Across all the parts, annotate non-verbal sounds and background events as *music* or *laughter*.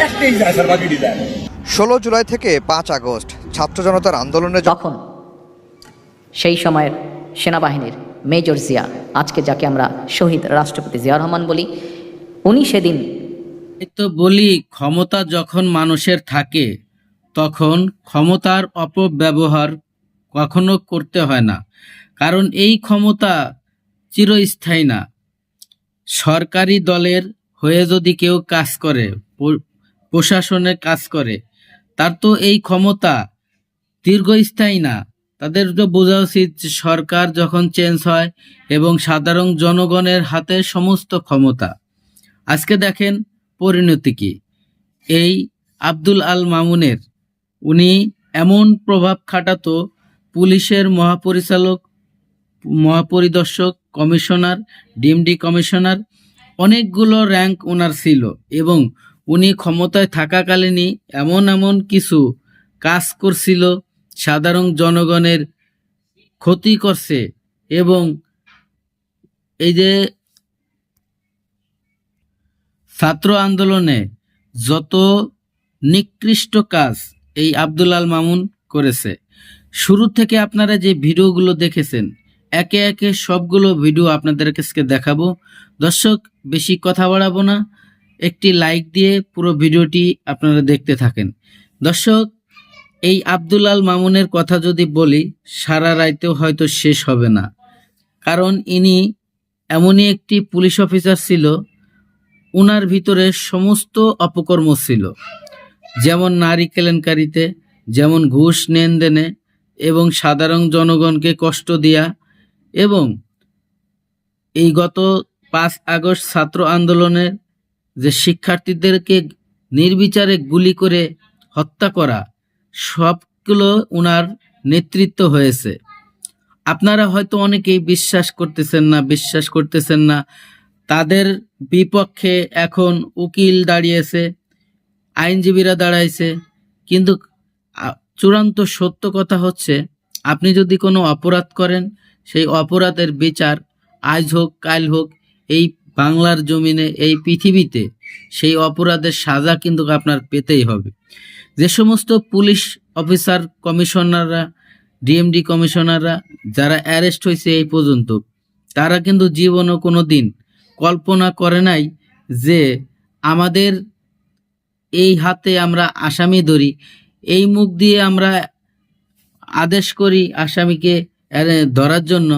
একটাই যায় স্যার বাকিটি যায়। ষোলো জুলাই থেকে পাঁচ আগস্ট ছাত্র জনতার আন্দোলনে য- তখন সেই সময়ের সেনাবাহিনীর মেজর জিয়া আজকে যাকে আমরা শহীদ রাষ্ট্রপতি জিয়া রহমান বলি উনি সেদিন তো বলি ক্ষমতা যখন মানুষের থাকে তখন ক্ষমতার অপব্যবহার কখনো করতে হয় না কারণ এই ক্ষমতা চিরস্থায়ী না সরকারি দলের হয়ে যদি কেউ কাজ করে প্রশাসনে কাজ করে। তার তো এই ক্ষমতা দীর্ঘস্থায়ী না। তাদের তো বোঝা উচিত সরকার যখন চেঞ্জ হয় এবং সাধারণ জনগণের হাতে সমস্ত ক্ষমতা। আজকে দেখেন পরিণতি কি। এই আব্দুল আল মামুনের, উনি এমন প্রভাব খাটাতো পুলিশের মহাপরিচালক, মহাপরিদর্শক, কমিশনার, ডিএমডি কমিশনার, অনেকগুলো র্যাঙ্ক ওনার ছিল এবং উনি ক্ষমতায় থাকাকালীনই এমন এমন কিছু কাজ করছিল সাধারণ জনগণের ক্ষতি করছে এবং এই যে ছাত্র আন্দোলনে যত নিকৃষ্ট কাজ এই আব্দুল আল মামুন করেছে। শুরু থেকে আপনারা যে ভিডিওগুলো দেখেছেন, একে একে সবগুলো ভিডিও আপনাদের কাছে দেখাবো। দর্শক, বেশি কথা বাড়াবো না। একটি লাইক দিয়ে পুরো ভিডিওটি আপনারা দেখতে থাকেন। দর্শক, এই আব্দুল আল মামুনের কথা যদি বলি, সারা রাইতেও হয়তো শেষ হবে না। কারণ ইনি এমনই একটি পুলিশ অফিসার ছিল, উনার ভিতরে সমস্ত অপকর্ম ছিল। যেমন নারী কেলেঙ্কারিতে, যেমন ঘুষ লেনদেনে এবং সাধারণ জনগণকে কষ্ট দেয়া এবং এই গত পাঁচ আগস্ট ছাত্র আন্দোলনের যে শিক্ষার্থীদেরকে নির্বিচারে গুলি করে হত্যা করা, সবগুলো উনার নেতৃত্ব হয়েছে। আপনারা হয়তো অনেকেই বিশ্বাস করতেছেন না, বিশ্বাস করতেছেন না। তাদের বিপক্ষে এখন উকিল দাঁড়িয়েছে, আইনজীবীরা দাঁড়াইছে। কিন্তু চূড়ান্ত সত্য কথা হচ্ছে, আপনি যদি কোনো অপরাধ করেন, সেই অপরাধের বিচার আজ হোক, কাল হোক, এই বাংলার জমিনে এই পৃথিবীতে সেই অপরাধের সাজা কিন্তু আপনার পেতেই হবে। যে সমস্ত পুলিশ অফিসার কমিশনাররা, ডিএমডি কমিশনাররা যারা অ্যারেস্ট হয়েছে এই পর্যন্ত, তারা কিন্তু জীবনও কোনো দিন কল্পনা করে নাই যে আমাদের এই হাতে আমরা আসামি ধরি, এই মুখ দিয়ে আমরা আদেশ করি আসামিকে ধরার জন্য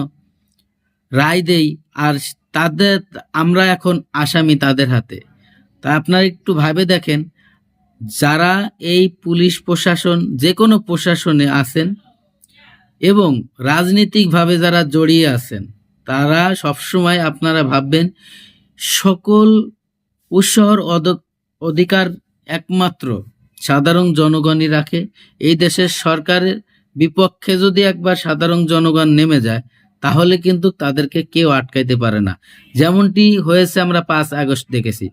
রায় দেই আর তাদের, আমরা এখন আসামি তাদের হাতে। তা আপনারা একটু ভাবে দেখেন, যারা এই পুলিশ প্রশাসন, যে কোনো প্রশাসনে আছেন এবং রাজনৈতিকভাবে যারা জড়িয়ে আছেন, তারা সবসময় আপনারা ভাববেন, সকল উৎসর অধিকার একমাত্র সাধারণ জনগণই রাখে। এই দেশের সরকারের বিপক্ষে যদি একবার সাধারণ জনগণ নেমে যায় তাহলে কিন্তু তাদেরকে কেউ আটকাইতে পারে না। যেমনটি হয়েছে আমরা পাঁচ আগস্ট দেখেছি।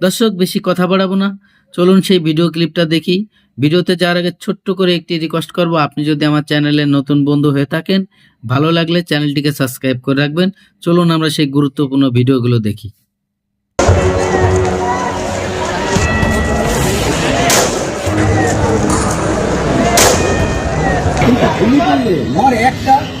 দর্শক, বেশি কথা বাড়াবো না। চলুন সেই ভিডিও ক্লিপটা দেখি। ভিডিওতে যাওয়ার আগে ছোট্ট করে একটি রিকোয়েস্ট করব। আপনি যদি আমার চ্যানেলে নতুন বন্ধু হয়ে থাকেন, ভালো লাগলে চ্যানেলটিকে সাবস্ক্রাইব করে রাখবেন। চলুন আমরা সেই গুরুত্বপূর্ণ ভিডিওগুলো দেখি। একটা।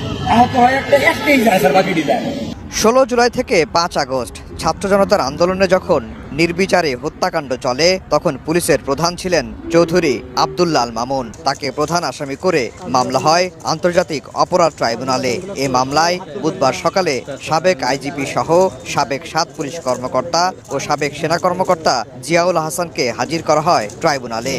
ষোলো জুলাই থেকে পাঁচ আগস্ট ছাত্র জনতার আন্দোলনে যখন নির্বিচারে হত্যাকাণ্ড চলে, তখন পুলিশের প্রধান ছিলেন চৌধুরী আবদুল্লাল মামুন। তাকে প্রধান আসামি করে মামলা হয় আন্তর্জাতিক অপরাধ ট্রাইব্যুনালে। এ মামলায় বুধবার সকালে সাবেক আইজিপি সহ সাবেক সাত পুলিশ কর্মকর্তা ও সাবেক সেনা কর্মকর্তা জিয়াউল হাসানকে হাজির করা হয় ট্রাইব্যুনালে।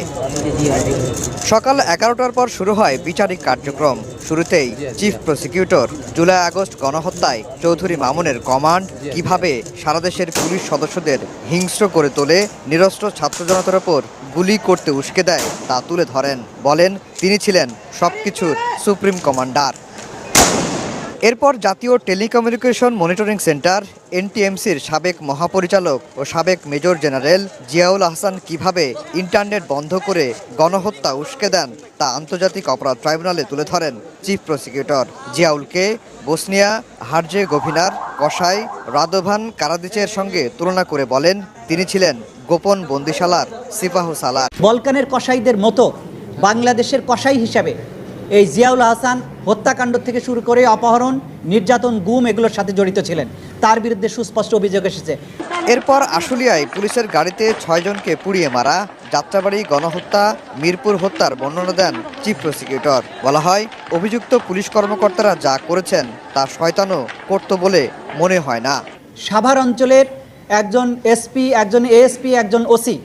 সকাল এগারোটার পর শুরু হয় বিচারিক কার্যক্রম। শুরুতেই চিফ প্রসিকিউটর জুলাই আগস্ট গণহত্যায় চৌধুরী মামুনের কমান্ড, কীভাবে সারাদেশের পুলিশ সদস্যদের হিংস্র করে তোলে, নিরস্ত্র ছাত্র জনতার ওপর গুলি করতে উস্কে দেয়, তা তুলে ধরেন। বলেন, তিনি ছিলেন সবকিছুর সুপ্রিম কমান্ডার। এরপর জাতীয় টেলিকমিউনিকেশন মনিটরিং সেন্টার, এনটিএমসির সাবেক মহাপরিচালক ও সাবেক মেজর জেনারেল জিয়াউল আহসান কীভাবে ইন্টারনেট বন্ধ করে গণহত্যা উস্কে দেন তা আন্তর্জাতিক অপরাধ ট্রাইব্যুনালে তুলে ধরেন চিফ প্রসিকিউটর। জিয়াউলকে বসনিয়া হার্জে গভিনার, কসাই রাদোভান কারাদিচের সঙ্গে তুলনা করে বলেন, তিনি ছিলেন গোপন বন্দিশালার সিপাহ সালার। বলকানের কসাইদের মতো বাংলাদেশের কসাই হিসাবে এই জিয়াউল হাসান হত্যাকাণ্ড থেকে শুরু করে অপহরণ নির্যাতন গুম এগুলোর সাথে জড়িত ছিলেন। তার বিরুদ্ধে সুস্পষ্ট অভিযোগ এসেছে। এরপর আশুলিয়ায় পুলিশের গাড়িতে ছয়জনকে পুড়িয়ে মারা যাত্রাবাড়ি গণহত্যা মিরপুর হত্যার বর্ণনা দেন চিফ প্রসিকিউটর। বলা হয় অভিযুক্ত পুলিশ কর্মকর্তারা যা করেছেন তা শয়তানও করত বলে মনে হয় না। সাভার অঞ্চলের একজন এসপি একজন এএসপি একজন ওসি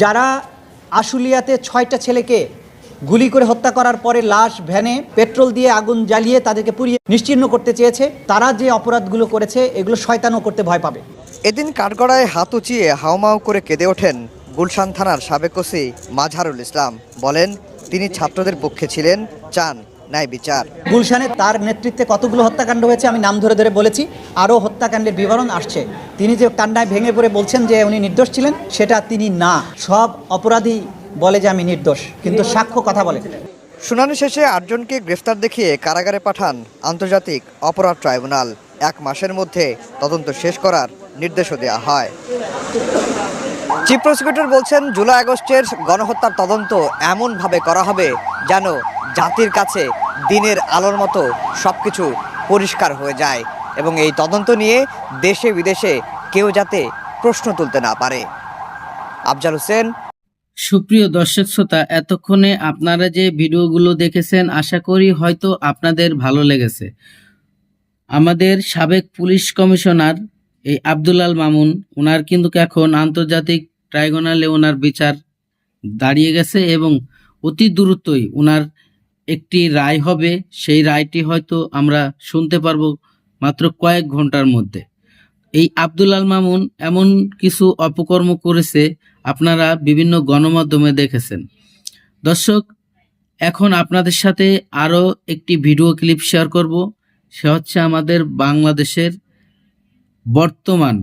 যারা আশুলিয়াতে ছয়টা ছেলেকে গুলি করে হত্যা করার পরে লাশ ভ্যানে পেট্রোল দিয়ে আগুন জ্বালিয়ে তাদেরকে পুড়িয়ে নিশ্চিহ্ন করতে চেয়েছে। তারা যে অপরাধগুলো করেছে এগুলো শয়তানও করতে ভয় পাবে। এদিন কাঠগড়ায় হাত উঁচিয়ে হাওমাও করে কেঁদে ওঠেন গুলশান থানার সাবেক ওসি মাঝহারুল ইসলাম। বলেন তিনি ছাত্রদের পক্ষে ছিলেন চান ন্যায় বিচার। গুলশানে তার নেতৃত্বে কতগুলো হত্যাকাণ্ড হয়েছে আমি নাম ধরে ধরে বলেছি আরও হত্যাকাণ্ডের বিবরণ আসছে। তিনি যে কান্নায় ভেঙে পড়ে বলছেন যে উনি নির্দোষ ছিলেন সেটা তিনি না। সব অপরাধী বলে যে আমি নির্দোষ, কিন্তু সাক্ষ্য কথা বলে। শুনানি শেষে আটজনকে গ্রেফতার দেখিয়ে কারাগারে পাঠান আন্তর্জাতিক অপরাধ ট্রাইব্যুনাল। এক মাসের মধ্যে তদন্ত শেষ করার নির্দেশও দেওয়া হয়। চিফ প্রসিকিউটর বলছেন, জুলাই আগস্টের গণহত্যার তদন্ত এমনভাবে করা হবে যেন জাতির কাছে দিনের আলোর মতো সব কিছু পরিষ্কার হয়ে যায় এবং এই তদন্ত নিয়ে দেশে বিদেশে কেউ যাতে প্রশ্ন তুলতে না পারে। আফজাল হোসেন সুপ্রিয় দর্শক শ্রোতা, এতক্ষণে আপনারা যে ভিডিওগুলো দেখেছেন, আশা করি হয়তো আপনাদের ভালো লেগেছে। আমাদের সাবেক পুলিশ কমিশনার, এই আল মামুন ওনার কিন্তু এখন আন্তর্জাতিক ট্রাইব্যুনালে ওনার বিচার দাঁড়িয়ে গেছে এবং অতি দ্রুতই ওনার একটি রায় হবে। সেই রায়টি হয়তো আমরা শুনতে পারব মাত্র কয়েক ঘণ্টার মধ্যে। এই আল মামুন এমন কিছু অপকর্ম করেছে আপনারা বিভিন্ন গণমাধ্যমে দেখেছেন। দর্শক, এখন আপনাদের সাথে আরও একটি ভিডিও ক্লিপ শেয়ার করব। সে হচ্ছে আমাদের বাংলাদেশের বর্তমান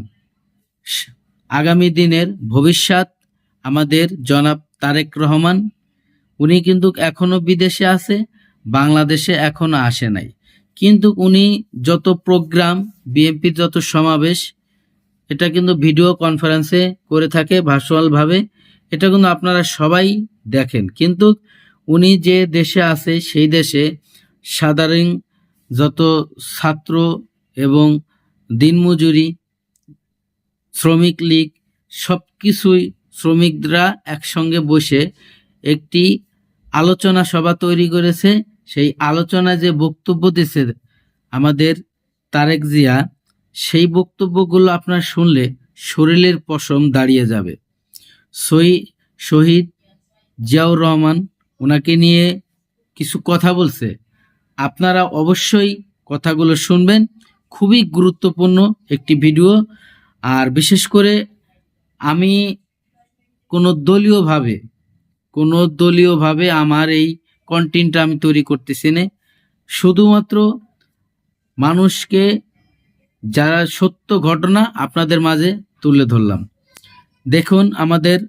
আগামী দিনের ভবিষ্যৎ আমাদের জনাব তারেক রহমান। উনি কিন্তু এখনও বিদেশে আছে, বাংলাদেশে এখনও আসে নাই। কিন্তু উনি যত প্রোগ্রাম, বিএনপির যত সমাবেশ এটা কিন্তু ভিডিও কনফারেন্সে করে থাকে ভার্চুয়ালভাবে এটা কিন্তু আপনারা সবাই দেখেন। কিন্তু উনি যে দেশে আছে, সেই দেশে সাধারণ যত ছাত্র এবং দিনমজুরি, শ্রমিক লীগ সব কিছুই শ্রমিকরা একসঙ্গে বসে একটি আলোচনা সভা তৈরি করেছে। সেই আলোচনায় যে বক্তব্য দিছে আমাদের তারেক জিয়া সেই বক্তব্যগুলো আপনার শুনলে শরীরের পশম দাঁড়িয়ে যাবে। সই শহীদ জিয়াউর রহমান ওনাকে নিয়ে কিছু কথা বলছে। আপনারা অবশ্যই কথাগুলো শুনবেন। খুবই গুরুত্বপূর্ণ একটি ভিডিও। আর বিশেষ করে আমি কোনো দলীয়ভাবে কোনো দলীয়ভাবে আমার এই কন্টেন্টটা আমি তৈরি করতেছি না। শুধুমাত্র মানুষকে যারা সত্য ঘটনা আপনাদের মাঝে তুলে ধরলাম। দেখুন আমাদের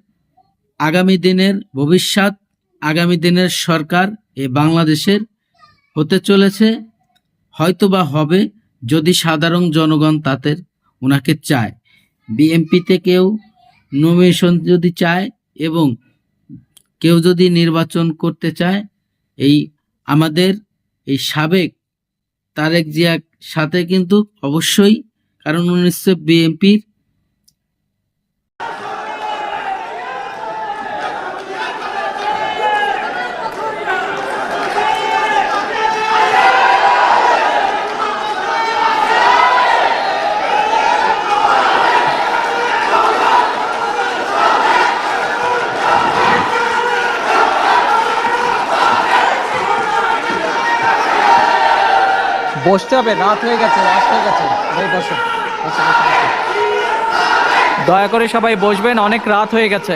আগামী দিনের ভবিষ্যৎ, আগামী দিনের সরকার এ বাংলাদেশের হতে চলেছে, হয়তোবা হবে যদি সাধারণ জনগণ তাদের ওনাকে চায়। বিএমপিতে কেউ নমিনেশন যদি চায় এবং কেউ যদি নির্বাচন করতে চায়, এই আমাদের, এই সাবেক তারেক জিয়ার সাথে কিন্তু অবশ্যই কারণ উনি হচ্ছে বসতে হবে, রাত হয়ে গেছে, রাত হয়ে গেছে। দয়া করে সবাই বসবেন, অনেক রাত হয়ে গেছে।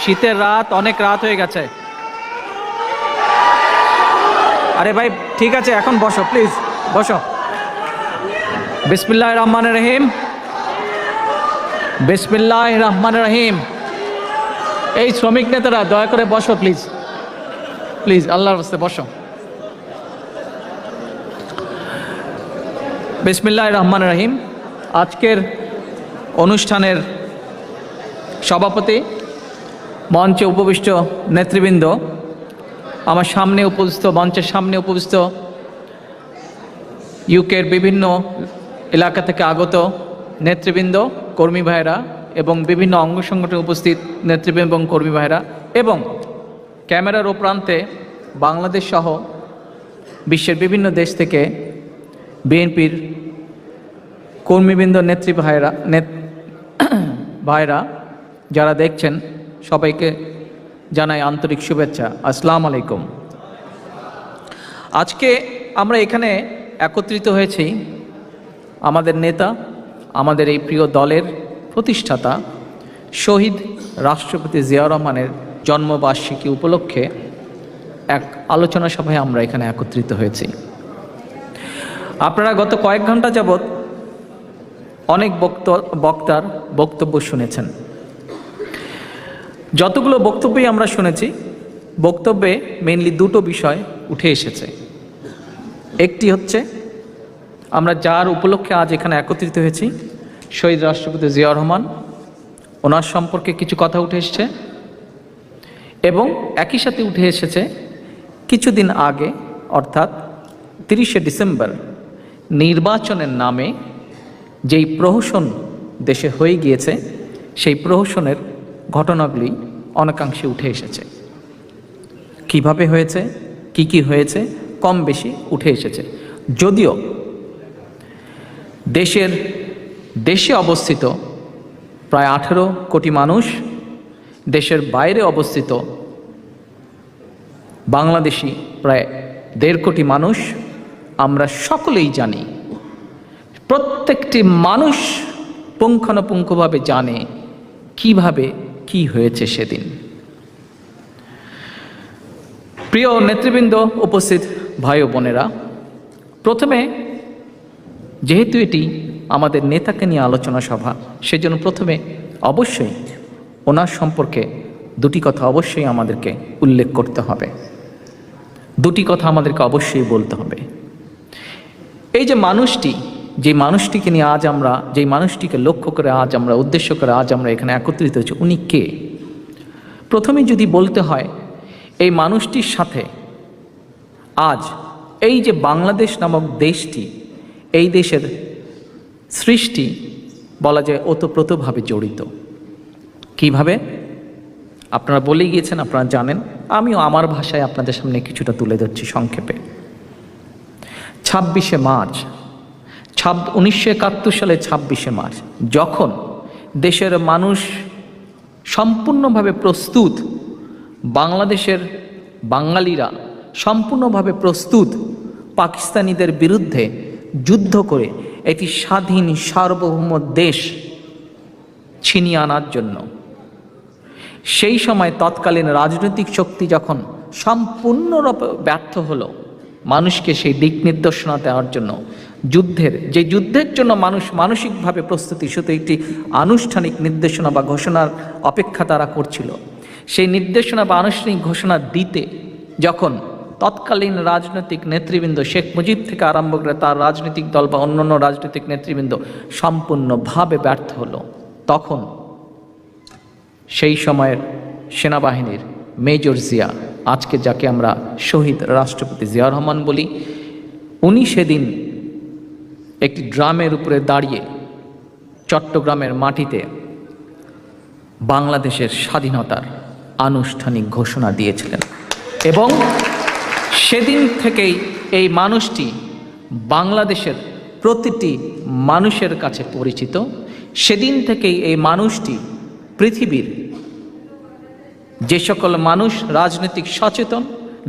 শীতের রাত, অনেক রাত হয়ে গেছে। আরে ভাই, ঠিক আছে, এখন বসো, প্লিজ, বসো। বিসমিল্লাহ রহমান রহিম। বিসমিল্লাহ রহমান রহিম। এই শ্রমিক নেতারা, দয়া করে বসো, প্লিজ। প্লিজ, আল্লাহর বসো। বিসমিল্লাহ রহমান রহিম আজকের অনুষ্ঠানের সভাপতি, মঞ্চে উপবিষ্ট নেতৃবৃন্দ, আমার সামনে উপস্থিত, মঞ্চের সামনে উপস্থিত ইউকের বিভিন্ন এলাকা থেকে আগত নেতৃবৃন্দ, কর্মী ভাইরা এবং বিভিন্ন অঙ্গ সংগঠনে উপস্থিত নেতৃবৃন্দ এবং কর্মী ভাইরা এবং ক্যামেরার ও প্রান্তে বাংলাদেশ সহ বিশ্বের বিভিন্ন দেশ থেকে বিএনপির কর্মীবৃন্দ নেত্রী ভাইরা *coughs* ভাইরা যারা দেখছেন, সবাইকে জানাই আন্তরিক শুভেচ্ছা। আসসালামু আলাইকুম। আজকে আমরা এখানে একত্রিত হয়েছি আমাদের নেতা, আমাদের এই প্রিয় দলের প্রতিষ্ঠাতা শহীদ রাষ্ট্রপতি জিয়াউর রহমানের জন্মবার্ষিকী উপলক্ষে এক আলোচনা সভায় আমরা এখানে একত্রিত হয়েছি। আপনারা গত কয়েক ঘণ্টা যাবৎ অনেক বক্ত, বক্তার বক্তব্য শুনেছেন। যতগুলো বক্তব্যই আমরা শুনেছি, বক্তব্যে মেনলি দুটো বিষয় উঠে এসেছে। একটি হচ্ছে, আমরা যার উপলক্ষে আজ এখানে একত্রিত হয়েছি, শহীদ রাষ্ট্রপতি জিয়া রহমান, ওনার সম্পর্কে কিছু কথা উঠে এসেছে এবং একই সাথে উঠে এসেছে, কিছুদিন আগে, অর্থাৎ তিরিশে ডিসেম্বর নির্বাচনের নামে যেই প্রহসন দেশে হয়ে গিয়েছে, সেই প্রহসনের ঘটনাগুলি অনেকাংশে উঠে এসেছে। কীভাবে হয়েছে? কি কি হয়েছে? কম বেশি উঠে এসেছে। যদিও দেশের, দেশে অবস্থিত প্রায় আঠেরো কোটি মানুষ, দেশের বাইরে অবস্থিত বাংলাদেশি প্রায় দেড় কোটি মানুষ আমরা সকলেই জানি। প্রত্যেকটি মানুষ পুঙ্খানুপুঙ্খভাবে জানে কীভাবে কি হয়েছে সেদিন। প্রিয় নেতৃবৃন্দ, উপস্থিত ভাই বোনেরা, প্রথমে যেহেতু এটি আমাদের নেতাকে নিয়ে আলোচনা সভা, সেজন্য প্রথমে অবশ্যই ওনার সম্পর্কে দুটি কথা অবশ্যই আমাদেরকে উল্লেখ করতে হবে। দুটি কথা আমাদেরকে অবশ্যই বলতে হবে। এই যে মানুষটি, যে মানুষটিকে নিয়ে আজ আমরা যেই মানুষটিকে লক্ষ্য করে আজ আমরা, উদ্দেশ্য করে আজ আমরা এখানে একত্রিত হয়েছি, উনি কে? প্রথমে যদি বলতে হয়, এই মানুষটির সাথে আজ এই যে বাংলাদেশ নামক দেশটি, এই দেশের সৃষ্টি বলা যায় ওতপ্রোতভাবে জড়িত। কীভাবে? আপনারা বলে গিয়েছেন, আপনারা জানেন। আমিও আমার ভাষায় আপনাদের সামনে কিছুটা তুলে ধরছি সংক্ষেপে। ছাব্বিশে মার্চ, ছাব উনিশশো একাত্তর সালে ছাব্বিশে মার্চ, যখন দেশের মানুষ সম্পূর্ণভাবে প্রস্তুত, বাংলাদেশের বাঙালিরা সম্পূর্ণভাবে প্রস্তুত পাকিস্তানিদের বিরুদ্ধে যুদ্ধ করে একটি স্বাধীন, সার্বভৌম দেশ ছিনিয়ে আনার জন্য। সেই সময় তৎকালীন রাজনৈতিক শক্তি যখন সম্পূর্ণরূপে ব্যর্থ হলো মানুষকে সেই দিক নির্দেশনা দেওয়ার জন্য যুদ্ধের, যে যুদ্ধের জন্য মানুষ মানসিকভাবে প্রস্তুতি, শুধু একটি আনুষ্ঠানিক নির্দেশনা বা ঘোষণার অপেক্ষা তারা করছিল। সেই নির্দেশনা বা আনুষ্ঠানিক ঘোষণা দিতে যখন তৎকালীন রাজনৈতিক নেতৃবৃন্দ শেখ মুজিব থেকে আরম্ভ করে তার রাজনৈতিক দল বা অন্যান্য রাজনৈতিক নেতৃবৃন্দ সম্পূর্ণভাবে ব্যর্থ হলো। তখন সেই সময়ের সেনাবাহিনীর মেজর জিয়া আজকে যাকে আমরা শহীদ রাষ্ট্রপতি জিয়া রহমান বলি, উনি সেদিন একটি ড্রামের উপরে দাঁড়িয়ে চট্টগ্রামের মাটিতে বাংলাদেশের স্বাধীনতার আনুষ্ঠানিক ঘোষণা দিয়েছিলেন। এবং সেদিন থেকেই এই মানুষটি বাংলাদেশের প্রতিটি মানুষের কাছে পরিচিত। সেদিন থেকেই এই মানুষটি পৃথিবীর যে সকল মানুষ রাজনৈতিক সচেতন,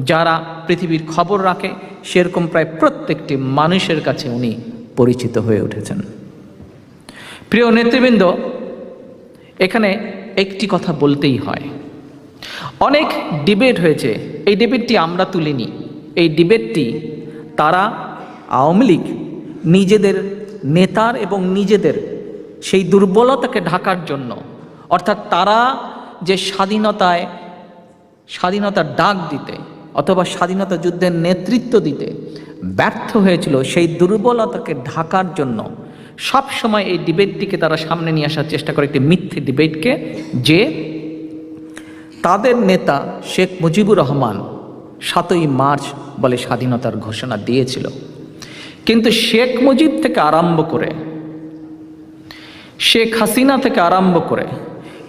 যারা পৃথিবীর খবর রাখে, সেরকম প্রায় প্রত্যেকটি মানুষের কাছে উনি পরিচিত হয়ে উঠেছেন। প্রিয় নেতৃবৃন্দ, এখানে একটি কথা বলতেই হয়। অনেক ডিবেট হয়েছে। এই ডিবেটটি আমরা তুলিনি। এই ডিবেটটি তারা আওয়ামী লীগ, নিজেদের নেতার এবং নিজেদের সেই দুর্বলতাকে ঢাকার জন্য, অর্থাৎ তারা যে স্বাধীনতায় স্বাধীনতার ডাক দিতে অথবা স্বাধীনতা যুদ্ধের নেতৃত্ব দিতে ব্যর্থ হয়েছিল সেই দুর্বলতাকে ঢাকার জন্য সব সময় এই ডিবেটটিকে তারা সামনে নিয়ে আসার চেষ্টা করে একটি মিথ্যে ডিবেটকে, যে তাদের নেতা শেখ মুজিবুর রহমান সাতই মার্চ বলে স্বাধীনতার ঘোষণা দিয়েছিল। কিন্তু শেখ মুজিব থেকে আরম্ভ করে, শেখ হাসিনা থেকে আরম্ভ করে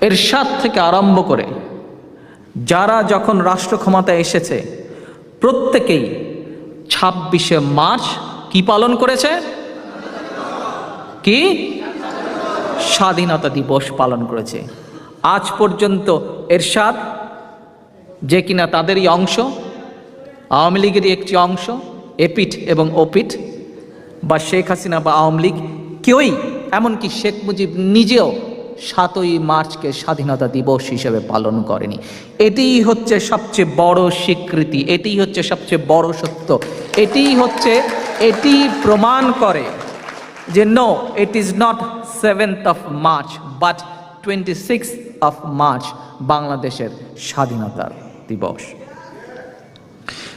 এরশাদ থেকে আরম্ভ করে যারা যখন রাষ্ট্র ক্ষমতায় এসেছে, প্রত্যেকেই ছাব্বিশে মার্চ কি পালন করেছে? কি? স্বাধীনতা দিবস পালন করেছে। আজ পর্যন্ত এরশাদ যে কিনা তাদেরই অংশ, আওয়ামী লীগেরই একটি অংশ, এপিঠ এবং ওপিঠ, বা শেখ হাসিনা বা আওয়ামী লীগ কেউই, এমনকি শেখ মুজিব নিজেও সাতই মার্চকে স্বাধীনতা দিবস হিসেবে পালন করেনি। এটিই হচ্ছে সবচেয়ে বড় স্বীকৃতি, এটিই হচ্ছে সবচেয়ে বড় সত্য। এটিই হচ্ছে, এটি প্রমাণ করে যে no it is not seventh of March but twenty six of March বাংলাদেশের স্বাধীনতার দিবস।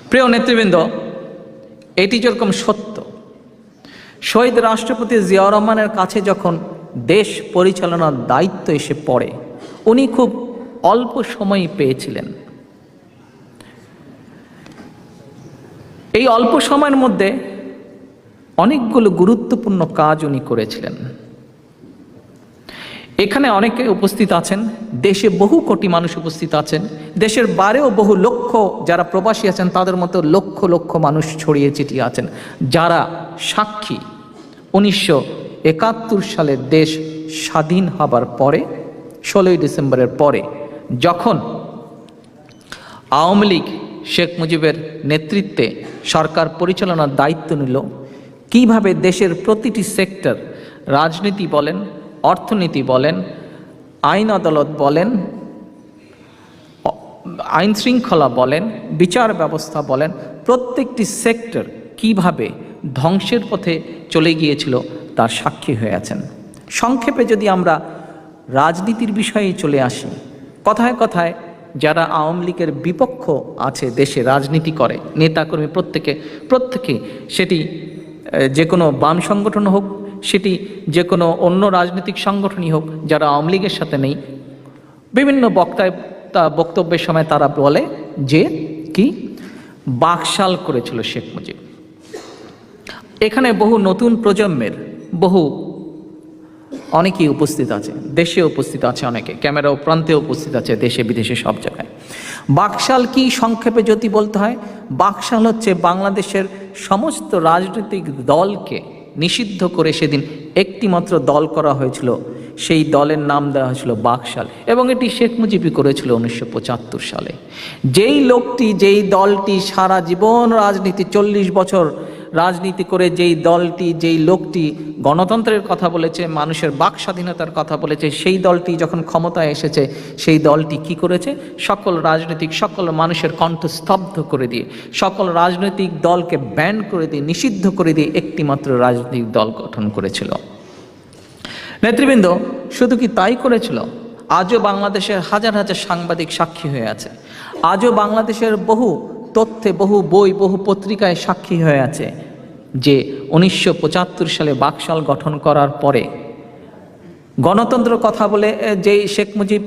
প্রিয় নেতৃবৃন্দ, এটি যেরকম সত্য, শহীদ রাষ্ট্রপতি জিয়াউর রহমানের কাছে যখন দেশ পরিচালনার দায়িত্ব এসে পড়ে। উনি খুব অল্প সময় পেয়েছিলেন। এই অল্প সময়ের মধ্যে অনেকগুলো গুরুত্বপূর্ণ কাজ উনি করেছিলেন। এখানে অনেকে উপস্থিত আছেন, দেশে বহু কোটি মানুষ উপস্থিত আছেন, দেশের বাইরেও বহু লক্ষ যারা প্রবাসী আছেন, তাদের মতো লক্ষ লক্ষ মানুষ ছড়িয়ে ছিটিয়ে আছেন, যারা সাক্ষী। উনিশশো একাত্তর সালে দেশ স্বাধীন হবার পরে, ষোলোই ডিসেম্বরের পরে, যখন আওয়ামী লীগ শেখ মুজিবের নেতৃত্বে সরকার পরিচালনার দায়িত্ব নিল, কীভাবে দেশের প্রতিটি সেক্টর রাজনীতি বলেন, অর্থনীতি বলেন, আইন আদালত বলেন, আইন শৃঙ্খলা বলেন, বিচার ব্যবস্থা বলেন, প্রত্যেকটি সেক্টর কীভাবে ধ্বংসের পথে চলে গিয়েছিল তার সাক্ষী হয়ে আছেন। সংক্ষেপে যদি আমরা রাজনীতির বিষয়ে চলে আসি, কথায় কথায় যারা আওয়ামী লীগের বিপক্ষ আছে দেশে রাজনীতি করে, নেতাকর্মী প্রত্যেকে প্রত্যেকে সেটি যে কোনো বাম সংগঠন হোক, সেটি যে কোনো অন্য রাজনৈতিক সংগঠনই হোক, যারা আওয়ামী লীগের সাথে নেই, বিভিন্ন বক্তায় তা বক্তব্যের সময় তারা বলে যে কি? বাকশাল করেছিল শেখ মুজিব। এখানে বহু নতুন প্রজন্মের বহু, অনেকেই উপস্থিত আছে দেশে উপস্থিত আছে অনেকে ক্যামেরা প্রান্তে উপস্থিত আছে, দেশে, বিদেশে, সব জায়গায়। বাকশাল কি সংক্ষেপে যদি বলতে হয়, বাকশাল হচ্ছে বাংলাদেশের সমস্ত রাজনৈতিক দলকে নিষিদ্ধ করে সেদিন একটিমাত্র দল করা হয়েছিল, সেই দলের নাম দেওয়া হয়েছিল বাকশাল, এবং এটি শেখ মুজিবি করেছিল উনিশশো পঁচাত্তর সালে। যেই লোকটি, যেই দলটি সারা জীবন রাজনীতি, চল্লিশ বছর রাজনীতি করে যেই দলটি, যেই লোকটি গণতন্ত্রের কথা বলেছে, মানুষের বাক স্বাধীনতার কথা বলেছে, সেই দলটি যখন ক্ষমতায় এসেছে, সেই দলটি কি করেছে? সকল রাজনৈতিক, সকল মানুষের কণ্ঠ স্তব্ধ করে দিয়ে, সকল রাজনৈতিক দলকে ব্যান করে দিয়ে, নিষিদ্ধ করে দিয়ে একটিমাত্র রাজনৈতিক দল গঠন করেছিল। নেতৃবৃন্দ, শুধু কি তাই করেছিল? আজও বাংলাদেশের হাজার হাজার সাংবাদিক সাক্ষী হয়ে আছে। আজও বাংলাদেশের বহু তথ্যে বহু বই, বহু পত্রিকায় সাক্ষী হয়ে আছে যে উনিশশো পঁচাত্তর সালে বাকশাল গঠন করার পরে গণতন্ত্র কথা বলে যেই শেখ মুজিব